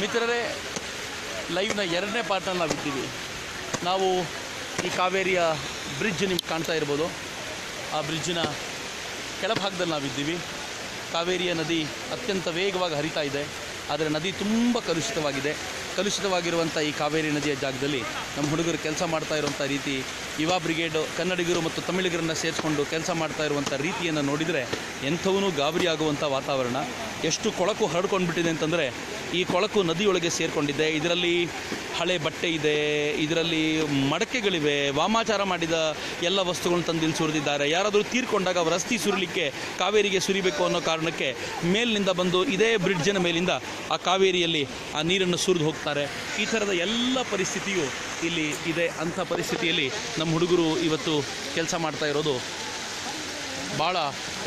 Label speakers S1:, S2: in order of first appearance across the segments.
S1: ಮಿತ್ರರೇ ಲೈವ್ನ ಎರಡನೇ ಪಾರ್ಟ್ನಲ್ಲಿ ನಾವು ಇದ್ದೀವಿ ನಾವು ಈ ಕಾವೇರಿಯ ಬ್ರಿಡ್ಜ್ ನಿಮ್ಗೆ ಕಾಣ್ತಾ ಇರ್ಬೋದು. ಆ ಬ್ರಿಡ್ಜಿನ ಕೆಳಭಾಗದಲ್ಲಿ ನಾವಿದ್ದೀವಿ. ಕಾವೇರಿಯ ನದಿ ಅತ್ಯಂತ ವೇಗವಾಗಿ ಹರಿತಾ ಇದೆ. ಆದರೆ ನದಿ ತುಂಬ ಕಲುಷಿತವಾಗಿದೆ. ಕಲುಷಿತವಾಗಿರುವಂಥ ಈ ಕಾವೇರಿ ನದಿಯ ಜಾಗದಲ್ಲಿ ನಮ್ಮ ಹುಡುಗರು ಕೆಲಸ ಮಾಡ್ತಾ ಇರುವಂಥ ರೀತಿ, ಯುವ ಬ್ರಿಗೇಡು ಕನ್ನಡಿಗರು ಮತ್ತು ತಮಿಳಿಗರನ್ನು ಸೇರಿಸ್ಕೊಂಡು ಕೆಲಸ ಮಾಡ್ತಾ ಇರುವಂಥ ರೀತಿಯನ್ನು ನೋಡಿದರೆ ಎಂಥವೂ ಗಾಬರಿ ಆಗುವಂಥ ವಾತಾವರಣ. ಎಷ್ಟು ಕೊಳಕು ಹರಡ್ಕೊಂಡ್ಬಿಟ್ಟಿದೆ ಅಂತಂದರೆ ಈ ಕೊಳಕು ನದಿಯೊಳಗೆ ಸೇರಿಕೊಂಡಿದೆ. ಇದರಲ್ಲಿ ಹಳೆ ಬಟ್ಟೆ ಇದೆ, ಇದರಲ್ಲಿ ಮಡಕೆಗಳಿವೆ. ವಾಮಾಚಾರ ಮಾಡಿದ ಎಲ್ಲ ವಸ್ತುಗಳನ್ನು ತಂದು ಸುರಿದಿದ್ದಾರೆ. ಯಾರಾದರೂ ತೀರ್ಕೊಂಡಾಗ ಅವರ ಅಸ್ಥಿ ಸುರಿಲಿಕ್ಕೆ, ಕಾವೇರಿಗೆ ಸುರಿಬೇಕು ಅನ್ನೋ ಕಾರಣಕ್ಕೆ ಮೇಲಿನಿಂದ ಬಂದು ಇದೇ ಬ್ರಿಡ್ಜಿನ ಮೇಲಿಂದ ಆ ಕಾವೇರಿಯಲ್ಲಿ ಆ ನೀರನ್ನು ಸುರಿದು ಹೋಗ್ತಾರೆ. ಈ ಥರದ ಎಲ್ಲ ಪರಿಸ್ಥಿತಿಯು ಇಲ್ಲಿ ಇದೆ. ಅಂಥ ಪರಿಸ್ಥಿತಿಯಲ್ಲಿ ನಮ್ಮ ಹುಡುಗರು ಇವತ್ತು ಕೆಲಸ ಮಾಡ್ತಾ ಇರೋದು ಭಾಳ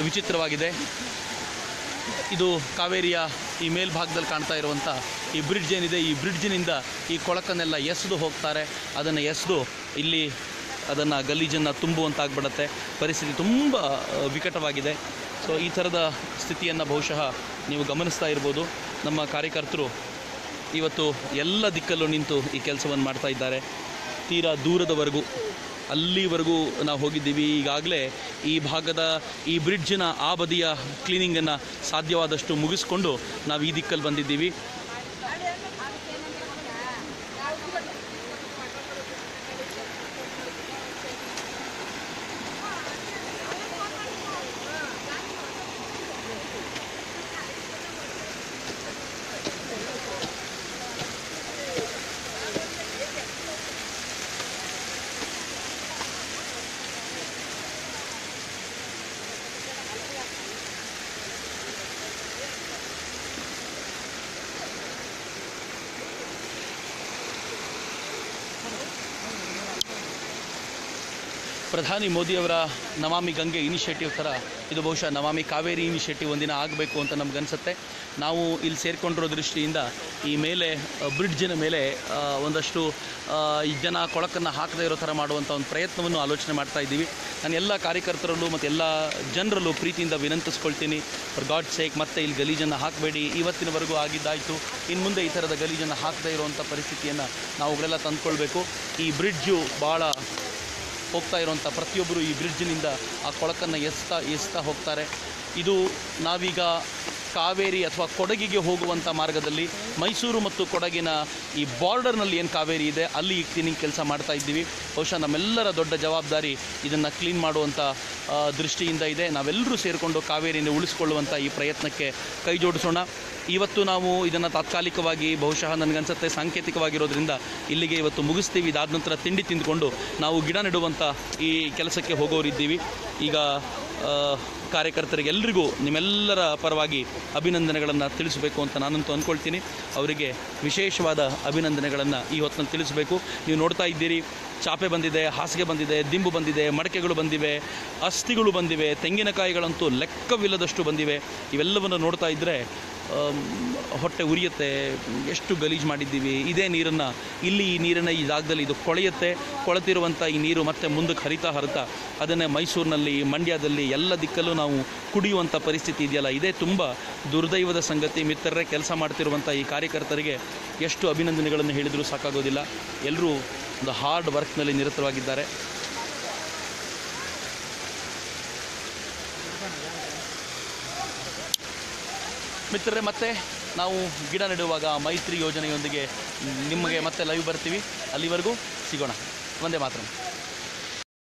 S1: ವಿಚಿತ್ರವಾಗಿದೆ. ಇದು ಕಾವೇರಿಯ ಈ ಮೇಲ್ಭಾಗದಲ್ಲಿ ಕಾಣ್ತಾ ಇರುವಂಥ ಈ ಬ್ರಿಡ್ಜ್ ಏನಿದೆ, ಈ ಬ್ರಿಡ್ಜಿನಿಂದ ಈ ಕೊಳಕನ್ನೆಲ್ಲ ಎಸೆದು ಹೋಗ್ತಾರೆ. ಅದನ್ನು ಎಸೆದು ಇಲ್ಲಿ ಅದನ್ನು ಗಲೀಜನ್ನು ತುಂಬುವಂತಾಗ್ಬಿಡತ್ತೆ. ಪರಿಸ್ಥಿತಿ ತುಂಬ ವಿಕಟವಾಗಿದೆ. ಸೊ ಈ ಥರದ ಸ್ಥಿತಿಯನ್ನು ಬಹುಶಃ ನೀವು ಗಮನಿಸ್ತಾ ಇರ್ಬೋದು. ನಮ್ಮ ಕಾರ್ಯಕರ್ತರು ಇವತ್ತು ಎಲ್ಲ ದಿಕ್ಕಲ್ಲೂ ನಿಂತು ಈ ಕೆಲಸವನ್ನು ಮಾಡ್ತಾ ಇದ್ದಾರೆ. ತೀರಾ ದೂರದವರೆಗೂ ಅಲ್ಲಿವರೆಗೂ ನಾವು ಹೋಗಿದ್ದೀವಿ. ಈಗಾಗಲೇ ಈ ಭಾಗದ ಈ ಬ್ರಿಡ್ಜಿನ ಆ ಬದಿಯ ಕ್ಲೀನಿಂಗನ್ನು ಸಾಧ್ಯವಾದಷ್ಟು ಮುಗಿಸ್ಕೊಂಡು ನಾವು ಈ ದಿಕ್ಕಲ್ಲಿ ಬಂದಿದ್ದೀವಿ. ಪ್ರಧಾನಿ ಮೋದಿಯವರ ನಮಾಮಿ ಗಂಗೆ ಇನಿಷಿಯೇಟಿವ್ ಥರ ಇದು ಬಹುಶಃ ನಮಾಮಿ ಕಾವೇರಿ ಇನಿಷಿಯೇಟಿವ್ ಒಂದಿನ ಆಗಬೇಕು ಅಂತ ನಮಗನ್ಸುತ್ತೆ ನಾವು ಇಲ್ಲಿ ಸೇರಿಕೊಂಡಿರೋ ದೃಷ್ಟಿಯಿಂದ ಈ ಮೇಲೆ ಬ್ರಿಡ್ಜಿನ ಮೇಲೆ ಒಂದಷ್ಟು ಈ ಜನ ಕೊಳಕನ್ನು ಹಾಕದೇ ಇರೋ ಥರ ಮಾಡುವಂಥ ಒಂದು ಪ್ರಯತ್ನವನ್ನು ಆಲೋಚನೆ ಮಾಡ್ತಾ ಇದ್ದೀವಿ. ನಾನು ಎಲ್ಲ ಕಾರ್ಯಕರ್ತರಲ್ಲೂ ಮತ್ತು ಎಲ್ಲ ಜನರಲ್ಲೂ ಪ್ರೀತಿಯಿಂದ ವಿನಂತಿಸ್ಕೊಳ್ತೀನಿ. ಫಾರ್ ಗಾಡ್ ಸೇಕ್ ಮತ್ತೆ ಇಲ್ಲಿ ಗಲೀಜನ್ನು ಹಾಕಬೇಡಿ. ಇವತ್ತಿನವರೆಗೂ ಆಗಿದ್ದಾಯಿತು. ಇನ್ನು ಮುಂದೆ ಈ ಥರದ ಗಲೀಜನ್ನು ಹಾಕದೇ ಇರುವಂಥ ಪರಿಸ್ಥಿತಿಯನ್ನು ನಾವುಗಳೆಲ್ಲ ತಂದ್ಕೊಳ್ಬೇಕು. ಈ ಬ್ರಿಡ್ಜು ಭಾಳ ಹೋಗ್ತಾ ಇರುವಂಥ ಪ್ರತಿಯೊಬ್ಬರು ಈ ಬ್ರಿಡ್ಜ್ನಿಂದ ಆ ಕೊಳಕನ್ನು ಎಸ್ತಾ ಎಸ್ತಾ ಹೋಗ್ತಾರೆ. ಇದು ನಾವೀಗ ಕಾವೇರಿ ಅಥವಾ ಕೊಡಗಿಗೆ ಹೋಗುವಂಥ ಮಾರ್ಗದಲ್ಲಿ ಮೈಸೂರು ಮತ್ತು ಕೊಡಗಿನ ಈ ಬಾರ್ಡರ್ನಲ್ಲಿ ಏನು ಕಾವೇರಿ ಇದೆ, ಅಲ್ಲಿ ಈ ಕ್ಲೀನಿಂಗ್ ಕೆಲಸ ಮಾಡ್ತಾ ಇದ್ದೀವಿ. ಬಹುಶಃ ನಮ್ಮೆಲ್ಲರ ದೊಡ್ಡ ಜವಾಬ್ದಾರಿ ಇದನ್ನು ಕ್ಲೀನ್ ಮಾಡುವಂಥ ದೃಷ್ಟಿಯಿಂದ ಇದೆ. ನಾವೆಲ್ಲರೂ ಸೇರಿಕೊಂಡು ಕಾವೇರಿಯನ್ನು ಉಳಿಸಿಕೊಳ್ಳುವಂಥ ಈ ಪ್ರಯತ್ನಕ್ಕೆ ಕೈ ಜೋಡಿಸೋಣ. ಇವತ್ತು ನಾವು ಇದನ್ನು ತಾತ್ಕಾಲಿಕವಾಗಿ ಬಹುಶಃ ನನಗನ್ಸುತ್ತೆ ಸಾಂಕೇತಿಕವಾಗಿರೋದ್ರಿಂದ ಇಲ್ಲಿಗೆ ಇವತ್ತು ಮುಗಿಸ್ತೀವಿ. ಇದಾದ ನಂತರ ತಿಂಡಿ ತಿಂದುಕೊಂಡು ನಾವು ಗಿಡ ನೆಡುವಂಥ ಈ ಕೆಲಸಕ್ಕೆ ಹೋಗೋರಿದ್ದೀವಿ. ಈಗ ಆ, ಕಾರ್ಯಕರ್ತರಿಗೆಲ್ಲರಿಗೂ ನಿಮ್ಮೆಲ್ಲರ ಪರವಾಗಿ ಅಭಿನಂದನೆಗಳನ್ನು ತಿಳಿಸಬೇಕು ಅಂತ ನಾನಂತೂ ಅಂದ್ಕೊಳ್ತೀನಿ ಅವರಿಗೆ ವಿಶೇಷವಾದ ಅಭಿನಂದನೆಗಳನ್ನು ಈ ಹೊತ್ತಿನಲ್ಲಿ ತಿಳಿಸಬೇಕು. ನೀವು ನೋಡ್ತಾ ಇದ್ದೀರಿ ಚಾಪೆ ಬಂದಿದೆ ಹಾಸಿಗೆ ಬಂದಿದೆ ದಿಂಬು ಬಂದಿದೆ ಮಡಕೆಗಳು ಬಂದಿವೆ ಅಸ್ಥಿಗಳು ಬಂದಿವೆ ತೆಂಗಿನಕಾಯಿಗಳಂತೂ ಲೆಕ್ಕವಿಲ್ಲದಷ್ಟು ಬಂದಿವೆ. ಇವೆಲ್ಲವನ್ನು ನೋಡ್ತಾ ಇದ್ದರೆ ಹೊಟ್ಟೆ ಉರಿಯುತ್ತೆ, ಎಷ್ಟು ಗಲೀಜು ಮಾಡಿದ್ದೀವಿ, ಇದೇ ನೀರನ್ನು, ಇಲ್ಲಿ ಈ ನೀರನ್ನು ಈ ಜಾಗದಲ್ಲಿ ಇದು ಕೊಳೆಯುತ್ತೆ ಕೊಳೆತಿರುವಂಥ ಈ ನೀರು ಮತ್ತೆ ಮುಂದಕ್ಕೆ ಹರಿತಾ ಹರಿತಾ ಅದನ್ನೇ ಮೈಸೂರಿನಲ್ಲಿ, ಮಂಡ್ಯದಲ್ಲಿ ಎಲ್ಲ ದಿಕ್ಕಲ್ಲೂ ನಾವು ಕುಡಿಯುವಂಥ ಪರಿಸ್ಥಿತಿ ಇದೆಯಲ್ಲ, ಇದೇ ತುಂಬ ದುರ್ದೈವದ ಸಂಗತಿ. ಮಿತ್ರರೇ, ಕೆಲಸ ಮಾಡ್ತಿರುವಂಥ ಈ ಕಾರ್ಯಕರ್ತರಿಗೆ ಎಷ್ಟು ಅಭಿನಂದನೆಗಳನ್ನು ಹೇಳಿದರೂ ಸಾಕಾಗೋದಿಲ್ಲ. ಎಲ್ಲರೂ ಒಂದು ಹಾರ್ಡ್ ವರ್ಕ್ನಲ್ಲಿ ನಿರತವಾಗಿದ್ದಾರೆ. ಮಿತ್ರರೇ, ಮತ್ತೆ ನಾವು ಗಿಡ ನೆಡುವಾಗ ಮೈತ್ರಿ ಯೋಜನೆಯೊಂದಿಗೆ ನಿಮಗೆ ಮತ್ತೆ ಲೈವ್ ಬರ್ತೀವಿ. ಅಲ್ಲಿವರೆಗೂ ಸಿಗೋಣ. ಒಂದೇ ಮಾತ್ರ.